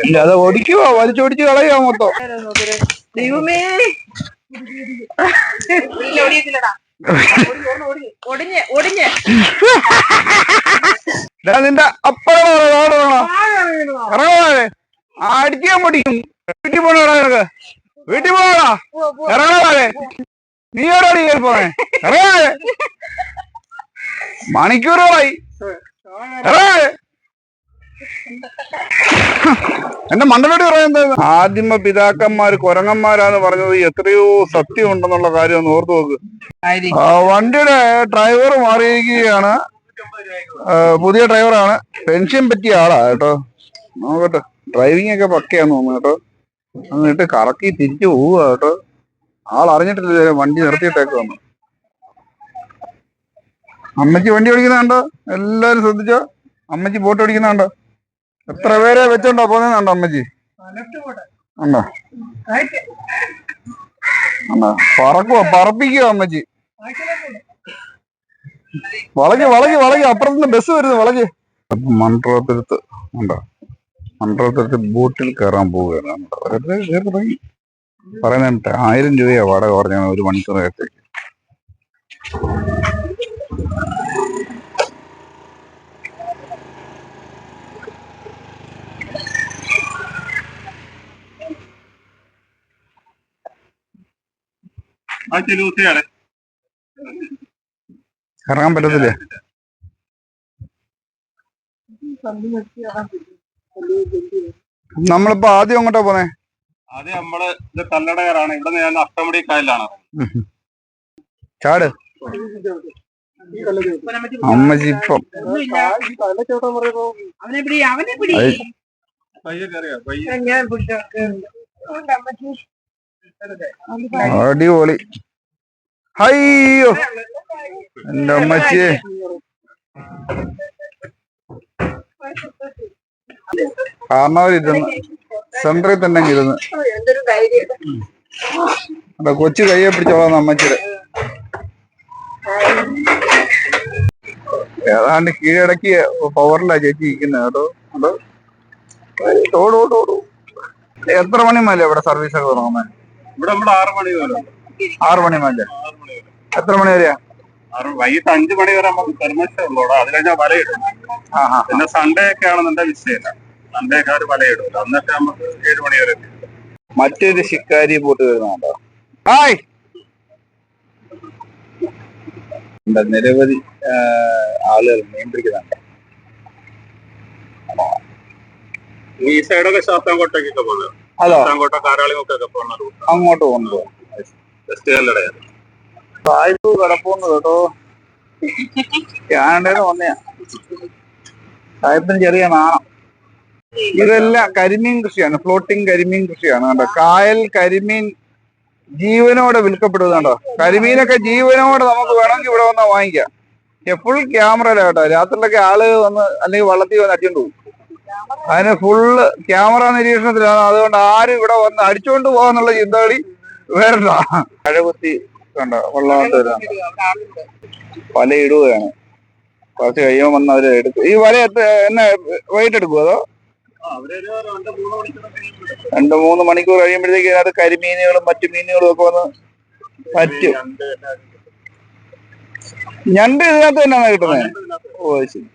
ഇല്ല അത് ഓടിക്കുവോ വലിച്ചോടിച്ച് കളയുക മൊത്തം. ദൈവമേ. ഒടിഞ്ഞ് ഒടിഞ്ഞ് നിന്റെ അപ്പഴോ ഇറങ്ങാതെ അടിക്കാൻ പൊടിക്കും വീട്ടിൽ പോണോടാ നിനക്ക്? വീട്ടിൽ പോണോടാ ഇറങ്ങാതെ നീ എവിടെ കയറി പോണേ? ഇറങ്ങാതെ മണിക്കൂറുകളായി. ഇറങ്ങാതെ എന്റെ മണ്ഡലോട്ട് പറയുന്നത് ആദിമ പിതാക്കന്മാര് കൊരങ്ങന്മാരാന്ന് പറഞ്ഞത് എത്രയോ സത്യം ഉണ്ടെന്നുള്ള കാര്യം ഒന്ന് ഓർത്തു നോക്ക്. വണ്ടിയുടെ ഡ്രൈവർ മാറിയിരിക്കുകയാണ്. പുതിയ ഡ്രൈവറാണ് പെൻഷൻ പറ്റിയ ആളാ കേട്ടോ. നോക്കട്ടെ. ഡ്രൈവിംഗ് ഒക്കെ പക്കയാന്ന് തോന്നുന്നു കേട്ടോ. എന്നിട്ട് കറക്കി തിരിച്ചു പോവുക കേട്ടോ. ആൾ അറിഞ്ഞിട്ടില്ല വണ്ടി നിർത്തിയിട്ടേക്ക് വന്നു. അമ്മച്ചി വണ്ടി ഓടിക്കുന്നുണ്ടോ? എല്ലാരും ശ്രദ്ധിച്ചോ? അമ്മച്ചി ബോട്ട് ഓടിക്കുന്നുണ്ടോ? എത്ര പേരെ വെച്ചോണ്ടോ പോകുന്നുണ്ടോ അമ്മജി ഉണ്ടോ പറക്കുവോ പറപ്പിക്കുവോ അമ്മജി വളകി വളകി വളകി അപ്പുറത്തുനിന്ന് ബസ് വരുന്നു വളകി മൺട്രോത്തിരുത്ത് ഉണ്ടോ മൺട്രോത്തിരുത്ത് ബോട്ടിൽ കയറാൻ പോവുകയാണ്. തുടങ്ങി പറയുന്നുണ്ട് ആയിരം രൂപയാ വാടക പറഞ്ഞാണ് ഒരു മണിക്കൂർ നേരത്തേക്ക്. ആ ഇറങ്ങാൻ പറ്റത്തില്ലേ? നമ്മളിപ്പോ ആദ്യം അങ്ങോട്ടാ പോന്നെ? ആദ്യം നമ്മൾ ഇത് കല്ലടകരാണ് ഇവിടെ ഞാൻ അഷ്ടമുടി കായലാണ് ചാട്. അമ്മജി ഇപ്പം. അടിപൊളി. അയ്യോ. എന്റെ അമ്മച്ചിയെ കാരണവരിരുന്ന് സെന്ററിൽ തന്നെ ഇരുന്ന് അതാ കൊച്ചു കയ്യെ പിടിച്ചോളാം അമ്മച്ചിയുടെ. ഏതാണ്ട് കീഴടക്കി പവറിലാ ചേച്ചി ഇരിക്കുന്നത് കേട്ടോ അതോ ഓടോ എത്ര മണി മേലെ ഇവിടെ സർവീസ് ഒക്കെ തുടങ്ങുന്നത് ഇവിടെ നമ്മുടെ ആറ് മണി വരെ. ആറ് മണി വരെ എത്ര മണി വരെയാ? വൈകിട്ട് അഞ്ചു മണി വരെ നമുക്ക് പെർമിഷൻ ഉള്ളൂടാ അത് കഴിഞ്ഞാൽ വലയിടും. പിന്നെ സൺഡേ ഒക്കെ ആണെന്നുണ്ടെ വിഷയമില്ല. സൺഡേ ഒക്കെ അവർ വലയിടും. അന്നൊക്കെ നമുക്ക് ഏഴ് മണി വരെ. മറ്റൊരു ശിക്കാരി പോട്ട് വരുന്നുണ്ടോ? ഹായ്! നിരവധി ആളുകൾ മീൻ പിടിക്കുന്നുണ്ട് ഈ സൈഡൊക്കെ ശാസ്താംകോട്ടേക്കൊക്കെ പോകുന്നത് ശാസ്താംകോട്ട കാരാളിമൊക്കെ പോകുന്ന റൂട്ട് അങ്ങോട്ട് കൊണ്ടുപോ വെസ്റ്റ് കല്ലടയാണ് സായിപ്പ് കേട്ടോ. കാനഡയിൽ വന്നയാ സായിപ്പിന് ചെറിയ നാണം. ഇതെല്ലാം കരിമീൻ കൃഷിയാണ്. ഫ്ലോട്ടിംഗ് കരിമീൻ കൃഷിയാണ് കണ്ടോ. കായൽ കരിമീൻ ജീവനോടെ വിൽക്കപ്പെടുന്നുണ്ടോ കരിമീനൊക്കെ ജീവനോടെ നമുക്ക് വേണമെങ്കിൽ ഇവിടെ വന്നാൽ വാങ്ങിക്കാം. ഫുൾ ക്യാമറയില കേട്ടോ. രാത്രിയിലൊക്കെ ആൾ വന്ന് അല്ലെങ്കിൽ വള്ളത്തിൽ വന്ന് അടിച്ചോണ്ട് പോകും. അതിന് ഫുള്ള് ക്യാമറ നിരീക്ഷണത്തിലാണ്. അതുകൊണ്ട് ആരും ഇവിടെ വന്ന് അടിച്ചോണ്ട് പോകാന്നുള്ള ചിന്താഗതി വേണ്ട കഴകുത്തി കണ്ടോ? വെള്ളമായിട്ട് വരുന്നുണ്ട് വല ഇടുകയാണ്. കുറച്ച് കഴിയുമ്പോൾ വന്ന് അവർ എടുക്കും. ഈ വല എന്നെ വൈകിട്ട് എടുക്കുമോ അതോ? രണ്ടു മൂന്ന് മണിക്കൂർ കഴിയുമ്പോഴത്തേക്ക് അത് കരിമീനുകളും മറ്റു മീനുകളും ഒക്കെ വന്ന് പറ്റും. ഞണ്ട് ഇതിനകത്ത് തന്നെയാണ് കിട്ടുന്നത് ഓ ശരി.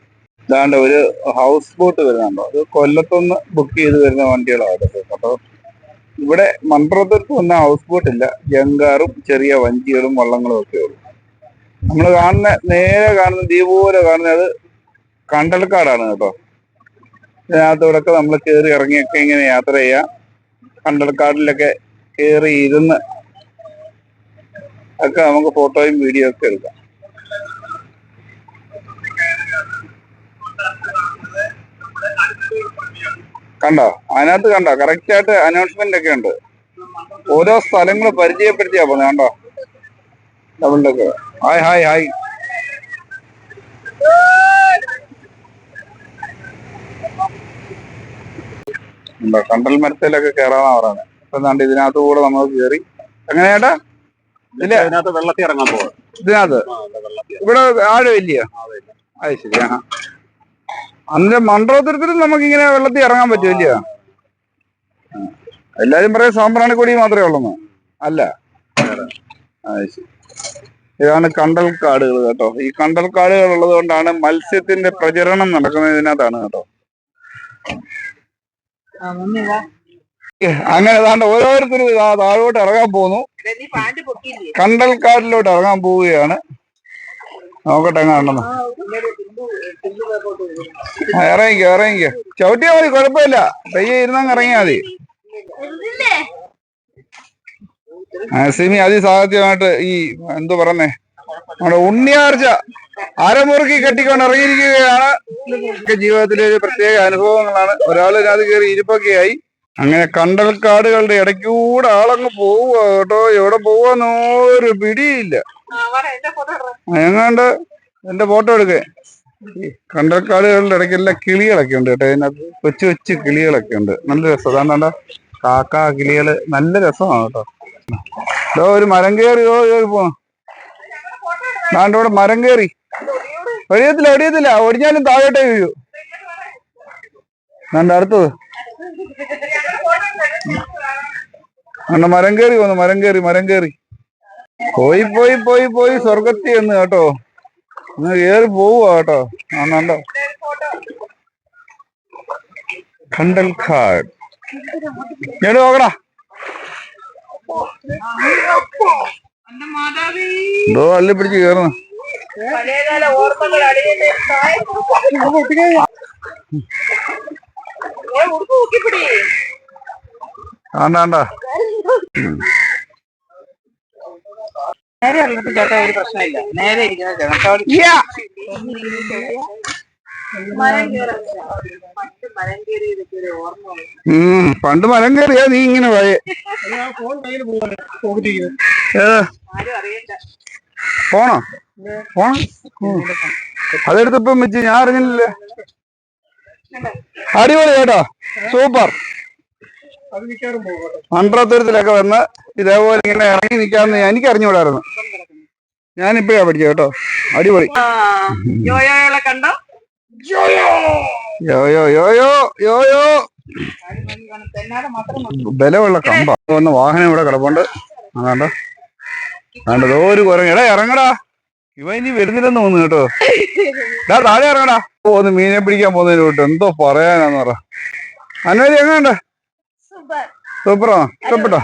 ഇതാണ്ട് ഒരു ഹൗസ് ബോട്ട് വരുന്നുണ്ടോ? അത് കൊല്ലത്തുനിന്ന് ബുക്ക് ചെയ്ത് വരുന്ന വണ്ടികളാണ് അപ്പൊ കേട്ടോ ഇവിടെ മൺട്രോത്തുരത്ത് വന്ന ഹൗസ് ബോട്ട് ഇല്ല. ജങ്കാറും ചെറിയ വഞ്ചികളും വള്ളങ്ങളും ഒക്കെ ഉള്ളു. നമ്മൾ കാണുന്ന നേരെ കാണുന്ന ദ്വീപ് പോലെ കാണുന്നത് കണ്ടൽക്കാടാണ് കേട്ടോ. ഇതിനകത്തൂടൊക്കെ നമ്മൾ കയറി ഇറങ്ങിയൊക്കെ ഇങ്ങനെ യാത്ര ചെയ്യാം. കണ്ടൽക്കാടിലൊക്കെ കയറി ഇരുന്ന് ഒക്കെ നമുക്ക് ഫോട്ടോയും വീഡിയോ ഒക്കെ എടുക്കാം. കണ്ടോ? അതിനകത്ത് കണ്ടോ? കറക്റ്റ് ആയിട്ട് അനൗൺസ്മെന്റ് ഒക്കെ ഉണ്ട്. ഓരോ സ്ഥലങ്ങൾ പരിചയപ്പെടുത്തിയാ പോന്നെ കണ്ടോ? Double decker hi hi hi ഉണ്ടോ കണ്ടൽ മരത്തിലൊക്കെ കയറാന്നാ പറയുന്നത് ഇപ്പൊ എന്താണ്ട് ഇതിനകത്ത് കൂടെ നമ്മൾ കയറി എങ്ങനെയാട്ടാ ഇല്ല. ഇതിനകത്ത് വെള്ളത്തിൽ ഇറങ്ങാൻ പോവാ. ഇതിനകത്ത്? ഇവിടെ ഇവിടെ ആഴമില്ലയോ അത് ശരി ആ അന്നിട്ട് മണ്ഡലോത്തരത്തിലും നമുക്ക് ഇങ്ങനെ വെള്ളത്തിൽ ഇറങ്ങാൻ പറ്റുമല്ലയോ എല്ലാരും പറയും സാമ്പ്രാണിക്കൊടി മാത്രമേ ഉള്ളൂ അല്ല. ഇതാണ് കണ്ടൽ കാടുകൾ കേട്ടോ. ഈ കണ്ടൽ കാടുകൾ ഉള്ളത് കൊണ്ടാണ് മത്സ്യത്തിന്റെ പ്രചരണം നടക്കുന്നത് ഇതിനകത്താണ് കേട്ടോ. അങ്ങനെ ഏതാണ്ട് ഓരോരുത്തരും താഴോട്ട് ഇറങ്ങാൻ പോകുന്നു. എടാ, നീ പൊക്കിയില്ലേ? കണ്ടൽ കാടിലോട്ട് ഇറങ്ങാൻ പോവുകയാണ്. നോക്കട്ടെ. ആ, ഇറങ്ങിക്കോ ഇറങ്ങിക്കോ. ചവിട്ടിയാ മതി കുഴപ്പമില്ല. പയ്യെ ഇരുന്നങ്ങ് ഇറങ്ങിയാ മതി. സിമി അതിസാഹത്യമായിട്ട് ഈ എന്തു പറഞ്ഞേ നമ്മുടെ ഉണ്ണിയാർച്ച അരമുറുക്കി കെട്ടിക്കൊണ്ട് ഇറങ്ങിയിരിക്കുകയാണ്. ജീവിതത്തിലെ ഒരു പ്രത്യേക അനുഭവങ്ങളാണ്. ഒരാൾ അത് കയറി ഇരിപ്പൊക്കെ ആയി അങ്ങനെ കണ്ടൽക്കാടുകളുടെ ഇടയ്ക്കൂടെ ആളങ്ങ് പോവുക കേട്ടോ. എവിടെ പോവാന്നോ ഒരു പിടിയില്ല. എങ്ങാണ്ട് എന്റെ ഫോട്ടോ എടുക്കേ. കണ്ടൽക്കാടുകളുടെ ഇടയ്ക്കെല്ലാം കിളികളൊക്കെ ഉണ്ട് കേട്ടോ. അതിനകത്ത് കൊച്ചു കൊച്ചു കിളികളൊക്കെ ഉണ്ട്. നല്ല രസം. കാക്ക കിളികൾ. നല്ല രസമാണ് കേട്ടോ. ഇതോ ഒരു മരം കയറി. ഓ കയറി ദാണ്ട് മരം കയറി. ഒഴിയത്തില്ല ഒടിയത്തില്ല ഒടിഞ്ഞാലും താഴോട്ടേ വീഴൂ. ദാണ്ട് അടുത്തത്. അണ്ണ മരം കയറി വന്നു മരം കയറി മരം കയറി പോയി പോയി പോയി പോയി സ്വർഗത്തി എന്ന് കേട്ടോ. ഒന്ന് കയറി പോവുക കേട്ടോ. കണ്ടൽ കാട് ഞാൻ നോക്കടാ. എന്തോ അള്ളി പിടിച്ച് കയറുന്നു ഓർമ്മകൾ നേരെ ഉള്ളപ്പോ ചേട്ടാ ഒരു പ്രശ്നമില്ല. നേരെ ഇരിക്കുന്ന പണ്ട് മരം കയറിയാ നീ ഇങ്ങനെ പോയെ പോണോ പോണോ. അതെടുത്തപ്പം വെച്ച് ഞാൻ അറിഞ്ഞില്ലേ അടിപൊളി കേട്ടോ. സൂപ്പർ. മൺട്രത്തുരത്തിലൊക്കെ വന്ന് ഇതേപോലെ ഇങ്ങനെ ഇറങ്ങി നിൽക്കാന്ന് എനിക്ക് അറിഞ്ഞുകൂടായിരുന്നു ഞാനിപ്പോഴാ പഠിച്ചത് കേട്ടോ. അടിപൊളി. കണ്ടോ? യോയോ! യോയോ യോയോ. ബലമുള്ള കമ്പ. വന്ന വാഹനം ഇവിടെ കിടപ്പുണ്ട്. അതാണ്ടോ അതാണ്ട് ഒരു കുരങ്ങ. എടാ ഇറങ്ങടാ. ഇവ ഇനി വരുന്നില്ലെന്ന് തോന്നുന്നു കേട്ടോ. ഡാ താഴെ ഇറങ്ങടാ. പോന്ന് മീനെ പിടിക്കാൻ പോകുന്നതിന് വിട്ട് എന്തോ പറയാനാന്ന് പറ. അനുവദി എങ്ങനെയുണ്ട് സൂപ്പറോ? ഇഷ്ടപ്പെട്ടോ?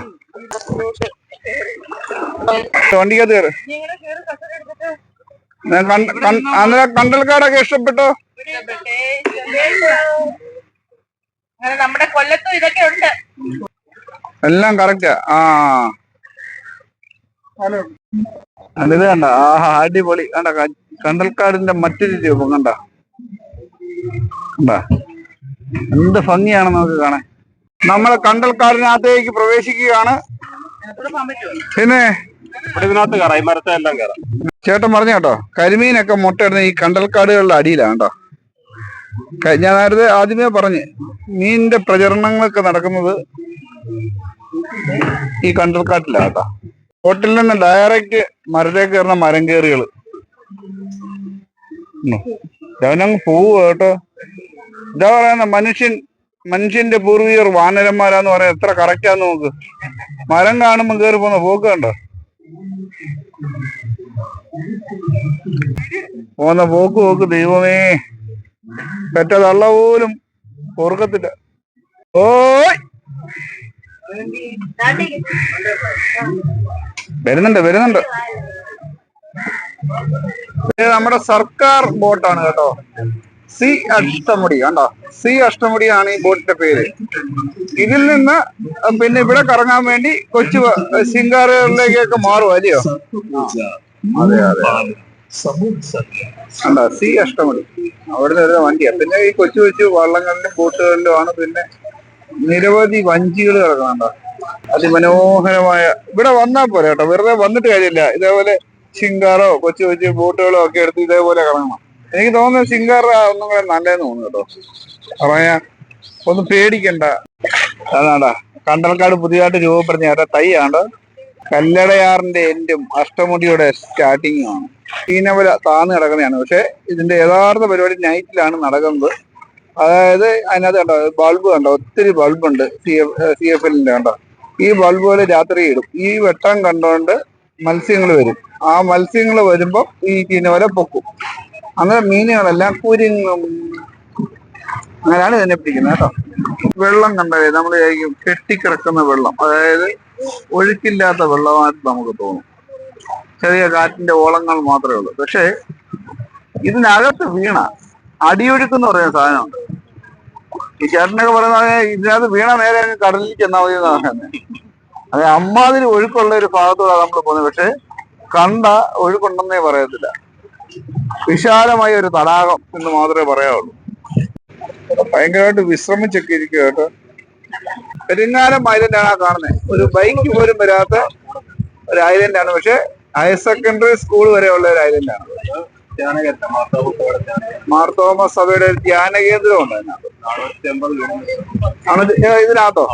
വണ്ടിക്കകത്ത് കയറ്. അന്നേരം കണ്ടൽക്കാടൊക്കെ ഇഷ്ടപ്പെട്ടോ? അങ്ങനെ നമ്മുടെ കൊല്ലത്തും ഇതൊക്കെ ഉണ്ട്. എല്ലാം കറക്റ്റാ ആ. അതിത് കണ്ട? ആഹാ അടിപൊളി. കണ്ട? കണ്ടൽക്കാടിന്റെ മറ്റൊരു രൂപം കണ്ട? കണ്ട? എന്ത് ഭംഗിയാണ് നമുക്ക് കാണാൻ. നമ്മൾ കണ്ടൽക്കാടിനകത്തേക്ക് പ്രവേശിക്കുകയാണ്. പിന്നെ? ഇവിടെ ഇതിനകത്ത് കയറാം ഈ മരത്തെ എല്ലാം കയറാം ചേട്ടൻ പറഞ്ഞു കേട്ടോ കരിമീനൊക്കെ മുട്ടയിടുന്ന ഈ കണ്ടൽക്കാടുകളുടെ അടിയിലാണ് കേട്ടോ ഞാൻ നേരത്തെ ആദ്യമേ പറഞ്ഞു മീനിന്റെ പ്രചരണങ്ങളൊക്കെ നടക്കുന്നത് ഈ കണ്ടൽക്കാട്ടിലാണ് കേട്ടോ. ഹോട്ടലിൽ തന്നെ ഡയറക്റ്റ് മരത്തേക്ക് കയറുന്ന മരം കയറികൾ. അവനങ്ങ് പോവുക കേട്ടോ. ഇതാ പറയുന്ന മനുഷ്യൻ മനുഷ്യന്റെ പൂർവികർ വാനരന്മാരാന്ന് പറയാൻ എത്ര കറക്റ്റാന്ന് നോക്ക്. മരം കാണുമ്പോൾ കയറി പോന്ന പോക്ക് കണ്ടോ? പോന്ന പോക്ക് പോക്ക് ദൈവമേ. പെറ്റ തള്ള പോലും ഓർക്കത്തില്ല ഓയ്! വരുന്നുണ്ട് വരുന്നുണ്ട്. നമ്മുടെ സർക്കാർ ബോട്ടാണ് കേട്ടോ. സി അഷ്ടമുടി കണ്ടോ? സി അഷ്ടമുടിയാണ് ഈ ബോട്ടിന്റെ പേര്. ഇതിൽ നിന്ന് പിന്നെ ഇവിടെ കറങ്ങാൻ വേണ്ടി കൊച്ചു ശിങ്കാറുകളിലേക്കൊക്കെ മാറും അല്ലയോ? അതെ അതെ. സി അഷ്ടമുടി. അവിടെ നിന്ന് വണ്ടിയാ. പിന്നെ ഈ കൊച്ചു കൊച്ചു വള്ളങ്ങളിലും ബോട്ടുകളിലും ആണ് പിന്നെ നിരവധി വഞ്ചികൾ കിടക്കുന്നുണ്ട്. അതിമനോഹരമായ ഇവിടെ വന്നാൽ പോരാ കേട്ടോ. വെറുതെ വന്നിട്ട് കാര്യമില്ല. ഇതേപോലെ ശിങ്കാറോ കൊച്ചു കൊച്ചു ബോട്ടുകളോ ഒക്കെ എടുത്ത് ഇതേപോലെ കിടക്കണം. എനിക്ക് തോന്നുന്നു ശിങ്കാറ ഒന്നും കൂടെ നല്ലതെന്ന് തോന്നുന്നു കേട്ടോ. പറയാ ഒന്ന് പേടിക്കണ്ട. അതാണ്ടാ കണ്ടൽക്കാട് പുതിയതായിട്ട് രൂപപ്പെടുന്ന അവരുടെ ആണ്ട് കല്ലടയാറിന്റെ എൻഡും അഷ്ടമുടിയുടെ സ്റ്റാർട്ടിങ്ങും ആണ്. നവല താന്ന് കിടക്കുന്നതാണ്. പക്ഷെ ഇതിന്റെ യഥാർത്ഥ പരിപാടി നൈറ്റിലാണ് നടക്കുന്നത്. അതായത് അതിനകത്ത് കണ്ടോ ബൾബ് കണ്ടോ ഒത്തിരി ബൾബുണ്ട് സി എഫ് സി എഫ് എല്ലിന്റെ കണ്ടോ. ഈ ബൾബ് പോലെ രാത്രി ഇടും. ഈ വെട്ടം കണ്ടുകൊണ്ട് മത്സ്യങ്ങൾ വരും. ആ മത്സ്യങ്ങൾ വരുമ്പോൾ ഈ ചീനവല പൊക്കും. അങ്ങനെ മീനുകളെല്ലാം കുരുങ്ങും. അങ്ങനെയാണ് ഇതിനെ പിടിക്കുന്നത് കേട്ടോ. വെള്ളം കണ്ടത് നമ്മൾ കെട്ടിക്കിടക്കുന്ന വെള്ളം. അതായത് ഒഴുക്കില്ലാത്ത വെള്ളമായിട്ട് നമുക്ക് തോന്നും. ചെറിയ കാറ്റിന്റെ ഓളങ്ങൾ മാത്രമേ ഉള്ളൂ. പക്ഷേ ഇതിനകത്ത് വീണ അടിയൊഴുക്കെന്ന് പറയുന്ന സാധനമുണ്ട്. ഈ ചേട്ടനൊക്കെ പറയുന്നത് ഇതിനകത്ത് വീണ നേരെ കടലിലേക്ക് ചെന്നാൽ മതി എന്നാണ് പറയുന്നത് അത് അമ്മാതിരി ഒഴുക്കുള്ള ഒരു ഭാഗത്തൂടെ നമ്മൾ പോകുന്നത് പക്ഷെ കണ്ട ഒഴുക്കുണ്ടെന്നേ പറയത്തില്ല. വിശാലമായ ഒരു തടാകം എന്ന് മാത്രമേ പറയാവുള്ളൂ. ഭയങ്കരമായിട്ട് വിശ്രമിച്ചൊക്കെ ഇരിക്കുക കേട്ടോ. പെരുങ്ങാനം ഐലൻഡാണ് ആ കാണുന്നത് ഒരു ബൈക്ക് പോലും വരാത്ത ഒരു ഐലൻഡാണ്. പക്ഷെ ഹയർ സെക്കൻഡറി സ്കൂൾ വരെ ഉള്ള ഒരു ഐലൻഡാണ്. ധ്യാനകേന്ദ്രം മാതാവുത്തോടെ ധ്യാനകേന്ദ്രം മാർ തോമസ് സഭയുടെ ഒരു ധ്യാന കേന്ദ്രം ഉണ്ട് അതിനകത്ത് ഇതിനകത്തോ?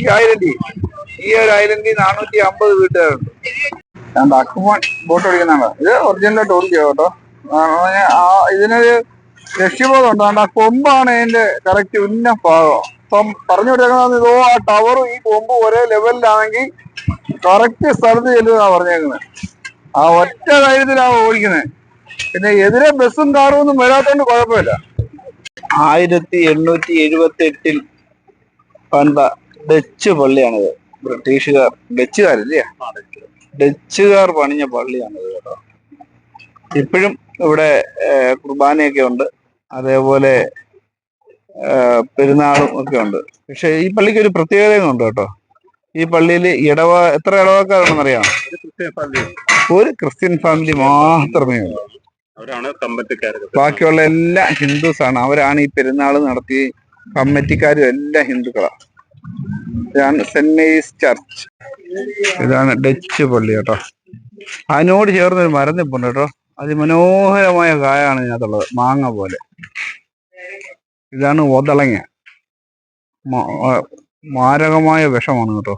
ഈ ഐലൻഡി ഈ ഒരു ഐലൻഡിൽ നാനൂറ്റി അമ്പത് വീട്ടുകാരുണ്ട്. ഞാൻ അക്കുമോൻ ബോട്ട് ഓടിക്കുന്നതാണ് ഇത് ഒറിജിനൽ ഓടിക്കുക കേട്ടോ. ഇതിനൊരു ലക്ഷ്യബോധം ഉണ്ട് കൊമ്പാണ് അതിന്റെ കറക്റ്റ് ഉന്ന ഭാഗം. ഇപ്പം പറഞ്ഞു കൊടുക്കുന്ന ഇതോ ആ ടവറും ഈ കൊമ്പും ഒരേ ലെവലിലാണെങ്കിൽ കറക്റ്റ് സ്ഥലത്ത് ചെല്ലുന്നതാണ് പറഞ്ഞേക്കുന്നത് ആ ഒറ്റ ധൈര്യത്തിലാണ് ഓടിക്കുന്നത് പിന്നെ എതിരെ ബസ്സും കാറും ഒന്നും വരാത്തോണ്ട് കുഴപ്പമില്ല. ആയിരത്തി എണ്ണൂറ്റി എഴുപത്തി എട്ടിൽ പണ്ട ഡച്ച് പള്ളിയാണിത്. ബ്രിട്ടീഷുകാർ ഡച്ചുകാരല്ലേ? ഡച്ചുകാർ പണിഞ്ഞ പള്ളിയാണിത് കേട്ടോ. ഇപ്പോഴും ഇവിടെ കുർബാനയൊക്കെ ഉണ്ട്. അതേപോലെ പെരുന്നാളും ഒക്കെ ഉണ്ട്. പക്ഷെ ഈ പള്ളിക്ക് ഒരു പ്രത്യേകതയും ഉണ്ട് കേട്ടോ. ഈ പള്ളിയിൽ ഇടവ എത്ര ഇടവക്കാരുണ്ടെന്നറിയാം ഒരു ക്രിസ്ത്യൻ ഒരു ക്രിസ്ത്യൻ ഫാമിലി മാത്രമേ ഉള്ളൂ. ബാക്കിയുള്ള എല്ലാ ഹിന്ദുസ് ആണ് അവരാണ് ഈ പെരുന്നാൾ നടത്തി കമ്മിറ്റിക്കാരും എല്ലാം ഹിന്ദുക്കളാണ്. ഇതാണ് സെന്റ് മേരീസ് ചർച്ച്. ഇതാണ് ഡച്ച് പള്ളി കേട്ടോ. അതിനോട് ചേർന്ന് ഒരു മരം നിപ്പുണ്ട് കേട്ടോ. അതിമനോഹരമായ കായാണ് ഇതിനകത്തുള്ളത്. മാങ്ങ പോലെ. ഇതാണ് ഒതളങ്ങ മാരകമായ വിഷമാണ് കേട്ടോ.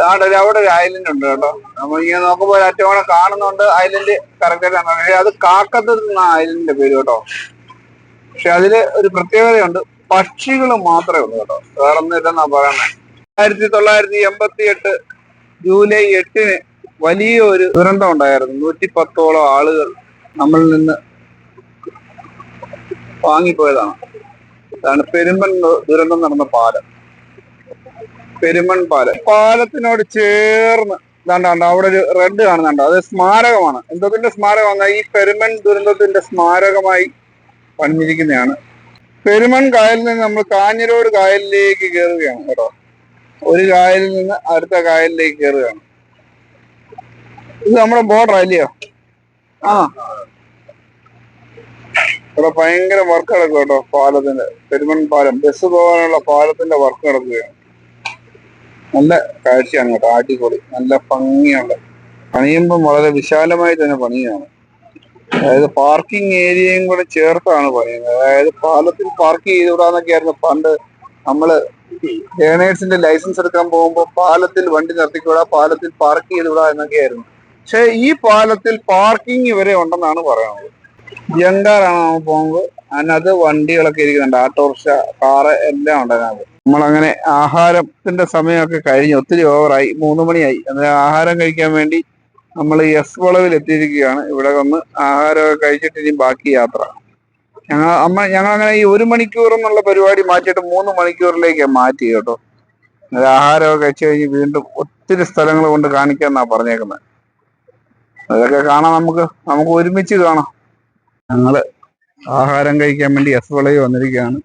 അവിടെ അവിടെ ഒരു ഐലൻഡ് ഉണ്ട് കേട്ടോ. നമ്മൾ ഇങ്ങനെ നോക്കുമ്പോൾ ഒരു അറ്റോടെ കാണുന്നുണ്ട്. ഐലൻഡ് കറക്റ്റ് ആയിട്ട് അത് കാക്കത്ത് നിന്ന ഐലൻഡിന്റെ പേര് കേട്ടോ. പക്ഷെ അതിൽ ഒരു പ്രത്യേകതയുണ്ട്. പക്ഷികൾ മാത്രമേ ഉള്ളൂ കേട്ടോ. വേറെ ഒന്നും ഇല്ലെന്നാ പറയുന്നത് ആയിരത്തി തൊള്ളായിരത്തി എൺപത്തി എട്ട് ജൂലൈ എട്ടിന് വലിയ ഒരു ദുരന്തം ഉണ്ടായിരുന്നു. നൂറ്റി പത്തോളം ആളുകൾ നമ്മളിൽ നിന്ന് വാങ്ങിപ്പോയതാണ്. അതാണ് പെരുമ്പൻ ദുരന്തം നടന്ന പാലം. പെരുമൺ പാലം. പാലത്തിനോട് ചേർന്ന് ഇതാണ്ടാണ്ട് അവിടെ ഒരു റെഡ് കാണുന്നുണ്ട്. അത് സ്മാരകമാണ്. എന്തതിന്റെ സ്മാരകമാണ് ഈ പെരുമൺ ദുരന്തത്തിന്റെ സ്മാരകമായി പണിഞ്ഞിരിക്കുന്നതാണ്. പെരുമൺ കായലിൽ നിന്ന് നമ്മൾ കാഞ്ഞിരോട് കായലിലേക്ക് കയറുകയാണ് കേട്ടോ. ഒരു കായലിൽ നിന്ന് അടുത്ത കായലിലേക്ക് കയറുകയാണ് ഇത് നമ്മുടെ ബോർഡർ അല്ലയോ ആ. ഇവിടെ ഭയങ്കര വർക്ക് നടക്കും കേട്ടോ പാലത്തിന്റെ പെരുമൺ പാലം. ബസ് പോകാനുള്ള പാലത്തിന്റെ വർക്ക് നടക്കുകയാണ് നല്ല കാഴ്ചയാണ് കേട്ടോ അടിപൊളി നല്ല ഭംഗിയുണ്ട്. പണിയുമ്പം വളരെ വിശാലമായി തന്നെ പണിയാണ് അതായത് പാർക്കിംഗ് ഏരിയയും കൂടെ ചേർത്താണ് പണിയുന്നത്. അതായത് പാലത്തിൽ പാർക്ക് ചെയ്തുകൂടാന്നൊക്കെ ആയിരുന്നു പണ്ട് നമ്മൾ ലേണേഴ്സിന്റെ ലൈസൻസ് എടുക്കാൻ പോകുമ്പോൾ പാലത്തിൽ വണ്ടി നിർത്തിക്കൂടാ പാലത്തിൽ പാർക്ക് ചെയ്തുകൂടാ എന്നൊക്കെ ആയിരുന്നു. പക്ഷെ ഈ പാലത്തിൽ പാർക്കിംഗ് വരെ ഉണ്ടെന്നാണ് പറയുന്നത്. ജങ്കാറാണ് നമ്മൾ പോകുമ്പോൾ അതിനകത്ത് വണ്ടികളൊക്കെ ഇരിക്കുന്നുണ്ട്. ഓട്ടോറിക്ഷ കാറ് എല്ലാം ഉണ്ട് അതിനകത്ത്. നമ്മളങ്ങനെ ആഹാരത്തിന്റെ സമയമൊക്കെ കഴിഞ്ഞ് ഒത്തിരി ഓവറായി മൂന്ന് മണിയായി. അന്നേരം ആഹാരം കഴിക്കാൻ വേണ്ടി നമ്മൾ എസ് വളവിൽ എത്തിയിരിക്കുകയാണ്. ഇവിടെ വന്ന് ആഹാരമൊക്കെ കഴിച്ചിട്ട് ഇനി ബാക്കി യാത്ര. ഞങ്ങൾ അമ്മ ഞങ്ങൾ അങ്ങനെ ഈ ഒരു മണിക്കൂർ എന്നുള്ള പരിപാടി മാറ്റിയിട്ട് മൂന്ന് മണിക്കൂറിലേക്ക് മാറ്റി കേട്ടോ. ആഹാരമൊക്കെ കഴിച്ചു കഴിഞ്ഞ് വീണ്ടും ഒത്തിരി സ്ഥലങ്ങൾ കൊണ്ട് കാണിക്കാന്നാ പറഞ്ഞേക്കുന്നത് അതൊക്കെ കാണാം നമുക്ക്. നമുക്ക് ഒരുമിച്ച് കാണാം. ഞങ്ങൾ ആഹാരം കഴിക്കാൻ വേണ്ടി എസ് വളയിൽ വന്നിരിക്കുകയാണ്.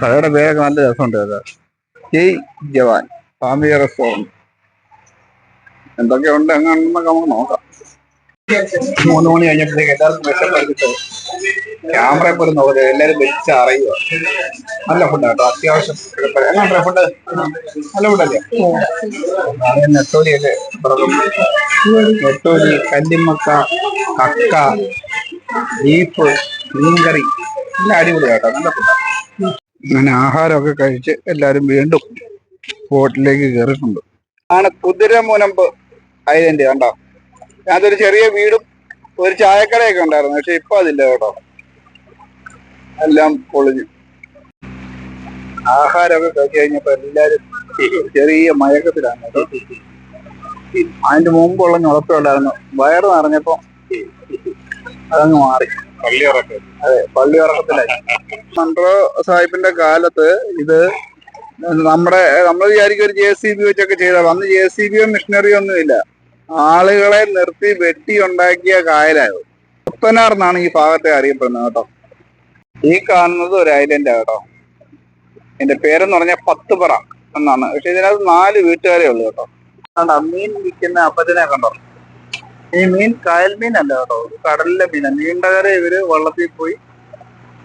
കടയുടെ പേരൊക്കെ നല്ല രസമുണ്ട് കേട്ടോ ജയ് ജവാൻ. ഫാമിലി റെസ്റ്റോറന്റ് എന്തൊക്കെയുണ്ട് എങ്ങനെയുണ്ടെന്നൊക്കെ നമുക്ക് നോക്കാം. മൂന്ന് മണി കഴിഞ്ഞപ്പോഴത്തേക്ക് എല്ലാവർക്കും വിശപ്പെടുത്തിട്ട് ക്യാമറ പോലും നോക്കരുത്. എല്ലാവരും വെച്ച് അറിയുക. നല്ല ഫുഡ് കേട്ടോ. അത്യാവശ്യം എങ്ങനെ ഫുഡ് നല്ല ഫുഡല്ലേ നെട്ടോലി അല്ലേ? നെട്ടോലി കല്ലിമക്ക കക്ക ബീഫ് മീൻകറി. എല്ലാം അടിപൊളി കേട്ടോ. നല്ല ഫുഡാണ് അങ്ങനെ ആഹാരമൊക്കെ കഴിച്ച് എല്ലാവരും വീണ്ടും ബോട്ടിലേക്ക് കയറിയിട്ടുണ്ട്. ആണ് കുതിരമുനമ്പ് ഐലൻഡ് കണ്ടോ? അതൊരു ചെറിയ വീടും ഒരു ചായക്കടയൊക്കെ ഉണ്ടായിരുന്നു പക്ഷെ ഇപ്പൊ അതില്ല കേട്ടോ. എല്ലാം പൊളിഞ്ഞു. ആഹാരമൊക്കെ കഴിച്ചു കഴിഞ്ഞപ്പോ എല്ലാരും ചെറിയ മയക്കത്തിലാണ്. അതിന്റെ മുമ്പുള്ള ഞുളപ്പുണ്ടായിരുന്നു വയറ് നിറഞ്ഞപ്പോ അതങ്ങ് മാറി. പള്ളിയുറക്ക് അതെ മൺട്രോ സാഹിബിന്റെ കാലത്ത് ഇത് നമ്മുടെ നമ്മൾ വിചാരിക്കും ഒരു ജെ സി ബി വെച്ചൊക്കെ ചെയ്താൽ അന്ന് ജെ സി ബിയോ മിഷനറിയോ ഒന്നുമില്ല. ആളുകളെ നിർത്തി വെട്ടി ഉണ്ടാക്കിയ കായലായത്. പുത്തനാർ എന്നാണ് ഈ ഭാഗത്തെ അറിയപ്പെടുന്നത് കേട്ടോ. ഈ കാണുന്നത് ഒരു ഐലൻഡാ കേട്ടോ. എന്റെ പേരെന്ന് പറഞ്ഞാൽ പത്തുപറ എന്നാണ്. പക്ഷെ ഇതിനകത്ത് നാല് വീട്ടുകാരേ ഉള്ളൂ കേട്ടോ. മീൻ വിൽക്കുന്ന അപ്പത്തിനെ കണ്ടോ? ഈ മീൻ കായൽ മീനല്ല കേട്ടോ കടലിലെ മീനാണ് നീണ്ടകര ഇവർ വള്ളത്തിൽ പോയി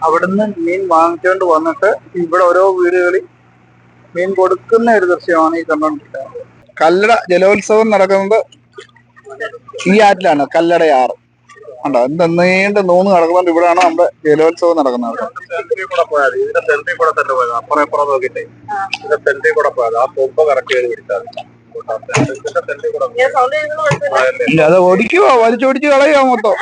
അവിടുന്ന് മീൻ വാങ്ങിച്ചുകൊണ്ട് വന്നിട്ട് ഇവിടെ ഓരോ വീടുകളിൽ മീൻ കൊടുക്കുന്ന ഒരു ദൃശ്യമാണ് ഈ കണ്ടുകൊണ്ടിരിക്കുന്നത് കല്ലട ജലോത്സവം നടക്കുന്നത് ഈ ആറ്റിലാണ് കല്ലടയാറ്. ഉണ്ടോ എന്താ നീണ്ട് നൂന്ന് നടക്കുന്നുണ്ട്. ഇവിടെയാണ് നമ്മുടെ ജലോത്സവം നടക്കുന്നത് സെൽഫി കൂടെ തന്നെ പോയത്. അപ്പുറം ഇപ്പുറം നോക്കിട്ടേ ഇതിന്റെ സെന്ററിൽ കൂടെ പോയത്. ആ കൊമ്പ് കറക്റ്റ് ചെയ്ത് പിടിച്ചാൽ ഇല്ല അത് ഒടിക്കുവോ വലിച്ചൊടിച്ച് കളയുക മൊത്തം.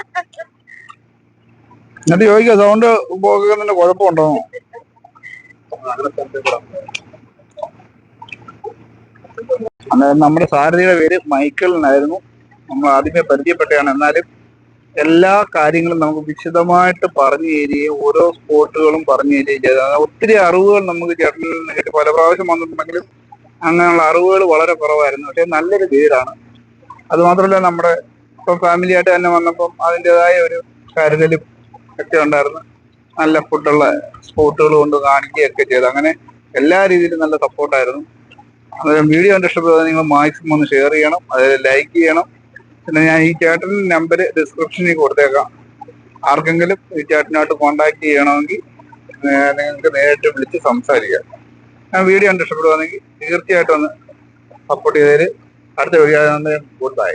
എന്നിട്ട് ചോദിക്കുക സൗണ്ട് പോകുന്നതിന്റെ കുഴപ്പമുണ്ടോ? അന്നേരം നമ്മുടെ സാരഥിയുടെ പേര് മൈക്കിളിനായിരുന്നു നമ്മൾ ആദ്യമേ പരിചയപ്പെട്ടതാണ്. എന്നാലും എല്ലാ കാര്യങ്ങളും നമുക്ക് വിശദമായിട്ട് പറഞ്ഞു തരികയും ഓരോ സ്പോട്ടുകളും പറഞ്ഞു തരികയും ചെയ്തു. അത് ഒത്തിരി അറിവുകൾ നമുക്ക് ചേട്ടനിൽ നിന്ന് കിട്ടി പല പ്രാവശ്യം വന്നിട്ടുണ്ടെങ്കിലും അങ്ങനെയുള്ള അറിവുകൾ വളരെ കുറവായിരുന്നു. പക്ഷെ നല്ലൊരു വീടാണ്. അതുമാത്രമല്ല നമ്മുടെ ഇപ്പം ഫാമിലിയായിട്ട് തന്നെ വന്നപ്പം അതിന്റെതായ ഒരു കരുതലും ഒക്കെ ഉണ്ടായിരുന്നു. നല്ല ഫുഡുള്ള സ്പോട്ടുകൾ കൊണ്ട് കാണിക്കുകയൊക്കെ ചെയ്തു. അങ്ങനെ എല്ലാ രീതിയിലും നല്ല സപ്പോർട്ടായിരുന്നു അന്നേരം വീഡിയോ എന്റെ ഇഷ്ടപ്പെടുന്നത് നിങ്ങൾ മാക്സിമം ഒന്ന് ഷെയർ ചെയ്യണം. അതായത് ലൈക്ക് ചെയ്യണം. പിന്നെ ഞാൻ ഈ ചേട്ടന്റെ നമ്പർ ഡിസ്ക്രിപ്ഷനിൽ കൊടുത്തേക്കാം. ആർക്കെങ്കിലും ഈ ചേട്ടനായിട്ട് കോൺടാക്ട് ചെയ്യണമെങ്കിൽ നിങ്ങൾക്ക് നേരിട്ട് വിളിച്ച് സംസാരിക്കാം. വീഡിയോ കണ്ട് ഇഷ്ടപ്പെടുവാണെങ്കിൽ തീർച്ചയായിട്ടും ഒന്ന് സപ്പോർട്ട് ചെയ്തതിൽ അടുത്ത വീഡിയോ ഗുഡ് ബൈ